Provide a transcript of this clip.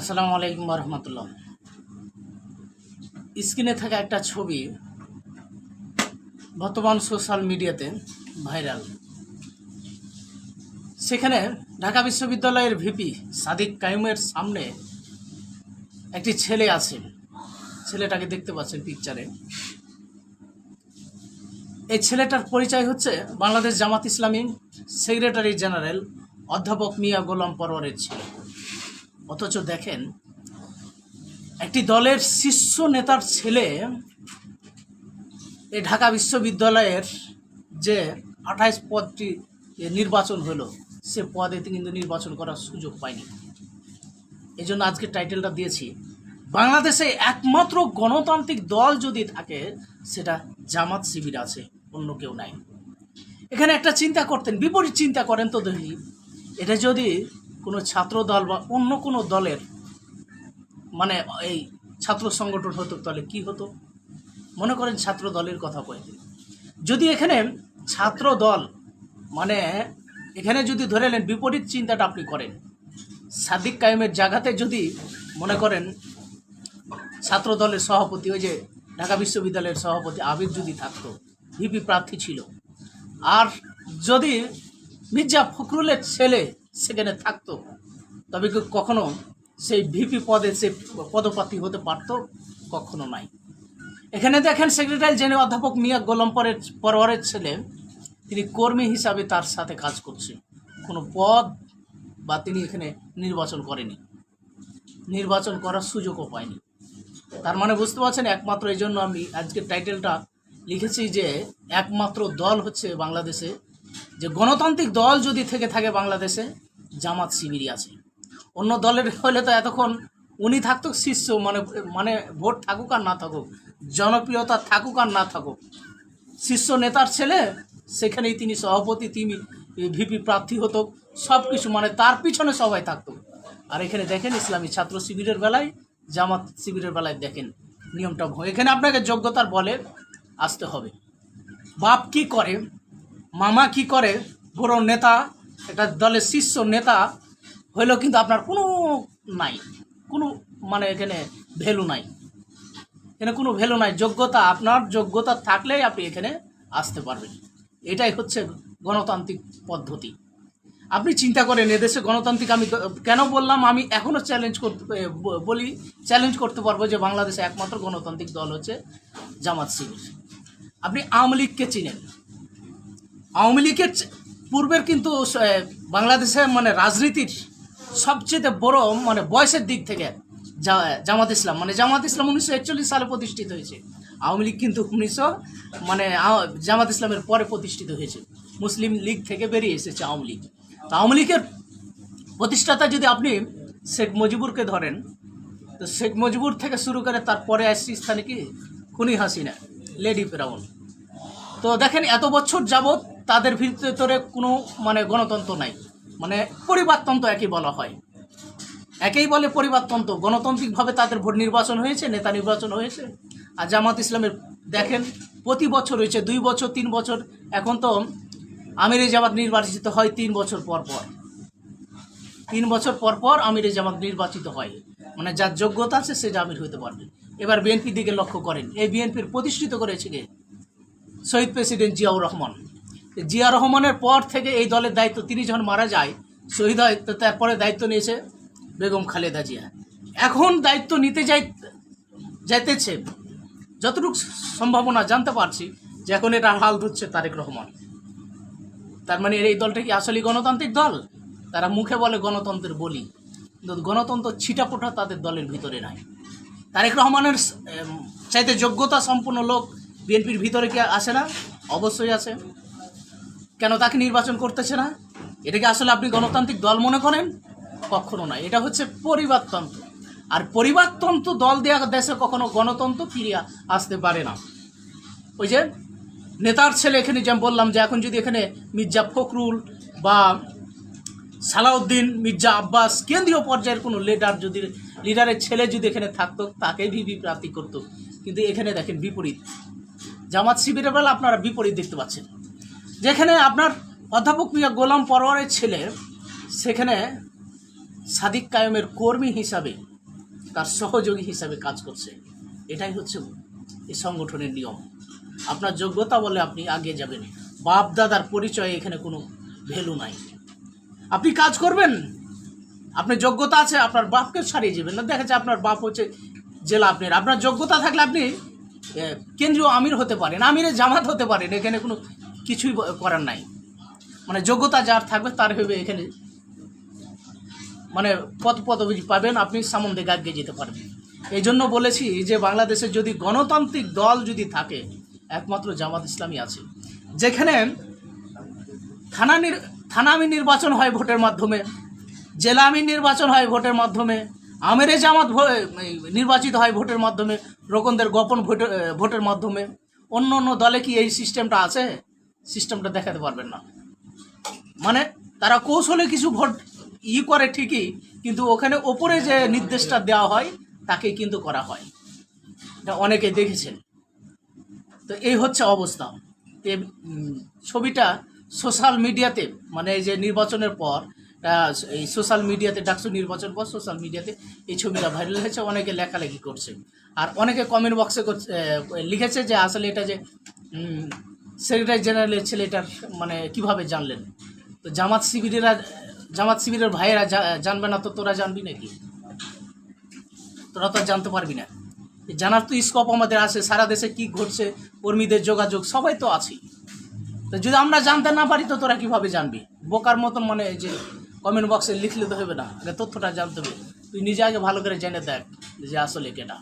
আসসালামু আলাইকুম রহমতুল্লাহ স্ক্রিনে থাকা একটা ছবি বর্তমান সোশ্যাল মিডিয়াতে ভাইরাল। সেখানে ঢাকা বিশ্ববিদ্যালয়ের ভিপি সাদিক কাইমের সামনে একটি ছেলে আছে। ছেলেটাকে দেখতে পাচ্ছেন পিকচারে এই ছেলেটার পরিচয় হচ্ছে বাংলাদেশ জামাত ইসলামী সেক্রেটারি জেনারেল অধ্যাপক মিয়া গোলাম পরওয়ারের ছেলে। অথচ দেখেন, একটি দলের শীর্ষ নেতার ছেলে এই ঢাকা বিশ্ববিদ্যালয়ের যে আঠাইশ পদটি নির্বাচন হলো, সে পদে কিন্তু নির্বাচন করার সুযোগ পায়নি। এই জন্য আজকে টাইটেলটা দিয়েছি। বাংলাদেশে একমাত্র গণতান্ত্রিক দল যদি থাকে, সেটা জামাত শিবির আছে, অন্য কেউ নাই। এখানে একটা চিন্তা করতেন, বিপরীত চিন্তা করেন তো দেখি এটা যদি কোনো ছাত্র দল বা অন্য কোনো দলের মানে এই ছাত্র সংগঠন হতো তাহলে কি হতো? মনে করেন ছাত্র দলের কথা কয়ে যদি এখানে ছাত্র দল মানে এখানে যদি ধরে নেন বিপরীত চিন্তাটা আপনি করেন, সাদিক কায়েমের জায়গাতে যদি মনে করেন ছাত্র দলের সভাপতি, ওই যে ঢাকা বিশ্ববিদ্যালয়ের সভাপতি আবির যদি থাকতো, ভিপি প্রার্থী ছিল, আর যদি মির্জা ফখরুলের ছেলে সেখানে থাকতো। তবে কি কখনো সেই ভিপি পদে সে পদপ্রার্থী হতে পারতো? কখনো নাই। এখানে দেখেন সেক্রেটারি জেনে অধ্যাপক মিয়া গোলাম পরের পরওয়ারের ছেলে। তিনি কর্মী হিসাবে তার সাথে কাজ করছে। কোনো পদ বা তিনি এখানে নির্বাচন করেনি। নির্বাচন করার সুযোগও পায়নি। তার মানে বুঝতে পারছেন, একমাত্র এই জন্য আমি আজকের টাইটেলটা লিখেছি যে, একমাত্র দল হচ্ছে বাংলাদেশে যে গণতান্ত্রিক দল যদি থেকে থাকে বাংলাদেশে, জামাত শিবিরই আছে। অন্য দলের হলে তো এতক্ষণ উনি থাকতো শীর্ষ মানে মানে ভোট থাকুক আর না থাকুক, জনপ্রিয়তা থাকুক আর না থাকুক। শীর্ষ নেতার ছেলে, সেখানেই তিনি সভাপতি, তিনি ভিপি প্রার্থী হতো, সব কিছু মানে তার পিছনে সবাই থাকতো। আর এখানে দেখেন, ইসলামী ছাত্র শিবিরের বেলায়, জামাত শিবিরের বেলায় দেখেন, নিয়মটা এখানে আপনাকে যোগ্যতার বলে আসতে হবে। বাপ কি করে? মামা কি করে? বড় নেতা, একটা দলের শীর্ষ নেতা, হইলেও কিন্তু আপনার কোনো নাই। কোনো মানে এখানে ভ্যালু নাই। এখানে কোনো ভ্যালু নাই। যোগ্যতা, আপনার যোগ্যতা থাকলেই আপনি এখানে আসতে পারবেন। এটাই হচ্ছে গণতান্ত্রিক পদ্ধতি। আপনি চিন্তা করেন, এদেশে গণতান্ত্রিক আমি কেন বললাম? আমি এখনও চ্যালেঞ্জ করতে বলি চ্যালেঞ্জ করতে পারব যে বাংলাদেশে একমাত্র গণতান্ত্রিক দল হচ্ছে জামাত শিবির। আপনি আওয়ামী লীগকে চিনেন। আওয়ামী লীগের পূর্বের কিন্তু বাংলাদেশে মানে রাজনীতির সবচেয়ে বড় মানে বয়সের দিক থেকে জামাত ইসলাম। মানে জামাত ইসলাম উনিশশো একচল্লিশ সালে প্রতিষ্ঠিত হয়েছে। আওয়ামী লীগ কিন্তু উনিশশো মানে জামাত ইসলামের পরে প্রতিষ্ঠিত হয়েছে। মুসলিম লীগ থেকে বেরিয়ে এসেছে আওয়ামী লীগ। তো আওয়ামী লীগের প্রতিষ্ঠাতা যদি আপনি শেখ মুজিবুরকে ধরেন, তো শেখ মুজিবুর থেকে শুরু করে তারপরে আসছে স্থানে কি? খুনি হাসিনা, লেডি ফেরাউন। তো দেখেন, এত বছর যাবৎ তাদের ভিতরে কোনো মানে গণতন্ত্র নাই। মানে পরিবারতন্ত্র একই বলা হয়। একেই বলে পরিবারতন্ত্র। গণতান্ত্রিকভাবে তাদের ভোট নির্বাচন হয়েছে, নেতা নির্বাচন হয়েছে। আর জামাত ইসলামের দেখেন, প্রতি বছর হয়েছে, দুই বছর, তিন বছর। এখন তো আমিরে জামাত নির্বাচিত হয় তিন বছর পর পর। তিন বছর পর পর আমিরে জামাত নির্বাচিত হয়। মানে যার যোগ্যতা আছে, সে জামির হতে পারবে। এবার বিএনপির দিকে লক্ষ্য করেন। এই বিএনপির প্রতিষ্ঠিত করেছে কে? শহীদ প্রেসিডেন্ট জিয়াউর রহমান। জিয়া রহমানের পর থেকে এই দলের দায়িত্ব, তিনি যখন মারা যায়, শহীদ হয়, তো তারপরে দায়িত্ব নিয়েছে বেগম খালেদা জিয়া। এখন দায়িত্ব নিতে যাই, যাইতেছে, যতটুকু সম্ভাবনা জানতে পারছি যে এখন এটা হাল ধরছে তারেক রহমান। তার মানে এই দলটা কি আসলে গণতান্ত্রিক দল? তারা মুখে বলে গণতন্ত্রের বলি। কিন্তু গণতন্ত্র ছিটাপোটা তাদের দলের ভিতরে নাই। তারেক রহমানের চাইতে যোগ্যতা সম্পন্ন লোক বিএনপির ভিতরে কি আসে না? অবশ্যই আছে। কেন তাকে নির্বাচন করতেছে না? এটাকে আসলে আপনি গণতান্ত্রিক দল মনে করেন? কখনো না। এটা হচ্ছে পরিবারতন্ত্র। আর পরিবারতন্ত্র দল দেওয়া দেশে কখনো গণতন্ত্র ফিরিয়ে আসতে পারে না। ওই যে নেতার ছেলে এখানে যেমন বললাম যে এখন যদি এখানে মির্জা ফখরুল বা সালাউদ্দিন, মির্জা আব্বাস কেন্দ্রীয় পর্যায়ের কোনো লিডার যদি লিডারের ছেলে যদি এখানে থাকতো, তাকে ভিভি প্রার্থী করতো। কিন্তু এখানে দেখেন বিপরীত। জামাত শিবিরের বেলা আপনারা বিপরীত দেখতে পাচ্ছেন। যেখানে আপনার অধ্যাপক মিয়া গোলাম পরোয়ারের ছেলে, সেখানে সাদিক কায়েমের কর্মী হিসাবে, তার সহযোগী হিসাবে কাজ করছে। এটাই হচ্ছে এই সংগঠনের নিয়ম। আপনার যোগ্যতা বলে আপনি আগে যাবেন। বাপ দাদার পরিচয়ে এখানে কোনো ভ্যালু নাই। আপনি কাজ করবেন। আপনার যোগ্যতা আছে, আপনার বাপকে ছাড়িয়ে যাবেন। না, দেখা যাচ্ছে আপনার বাপ হচ্ছে জেলা আপনার আপনার যোগ্যতা থাকলে আপনি কেন্দ্রীয় আমির হতে পারেন, আমিরের জামাত হতে পারেন। এখানে কোনো কিছুই করার নাই। মানে যোগ্যতা যার থাকবে তার হবে এখানে। মানে পদ পদবি পাবেন, আপনি সামন্দে গাগিয়ে যেতে পারবেন। এই জন্য বলেছি যে বাংলাদেশে যদি গণতান্ত্রিক দল যদি থাকে, একমাত্র জামাত ইসলামী আছে, যেখানে থানা নির, থানা আমির নির্বাচন হয় ভোটের মাধ্যমে, জেলা আমির নির্বাচন হয় ভোটের মাধ্যমে, আমিরে জামাত নির্বাচিত হয় ভোটের মাধ্যমে, রোকনদের গোপন ভোটের ভোটের মাধ্যমে। অন্য অন্য দলে কি এই সিস্টেমটা আছে? সিস্টেমটা দেখাতে পারবেন না। মানে তারা কৌশলে কিছু ভোট ই করে ঠিকই, কিন্তু ওখানে ওপরে যে নির্দেশটা দেওয়া হয়, তাকেই কিন্তু করা হয়। এটা অনেকে দেখেছেন। তো এই হচ্ছে অবস্থা। ছবিটা সোশ্যাল মিডিয়াতে মানে এই যে নির্বাচনের পর এই সোশ্যাল মিডিয়াতে, ডাকসু নির্বাচন পর সোশ্যাল মিডিয়াতে এই ছবিটা ভাইরাল হয়েছে, অনেকে লেখালেখি করছে। আর অনেকে কমেন্ট বক্সে লিখেছে যে আসলে এটা যে সেক্রেটারি জেনারেলের ছেলেটার মানে কীভাবে জানলেন? তো জামাত শিবিরেরা, জামাত শিবিরের ভাইয়েরা জানবে না তো তোরা জানবি নাকি? তোরা তো জানতে পারবি না। জানার তো স্কোপ আমাদের আছে, সারা দেশে কি ঘটছে, কর্মীদের যোগাযোগ, সবাই তো আছি তো যদি আমরা জানতে না পারি তো তোরা কীভাবে জানবি? বোকার মতন মানে যে কমেন্ট বক্সে লিখলে তো হবে না তথ্যটা জানতে হবে। তুই নিজে আগে ভালো করে জেনে দেখ যে আসলে কেটা।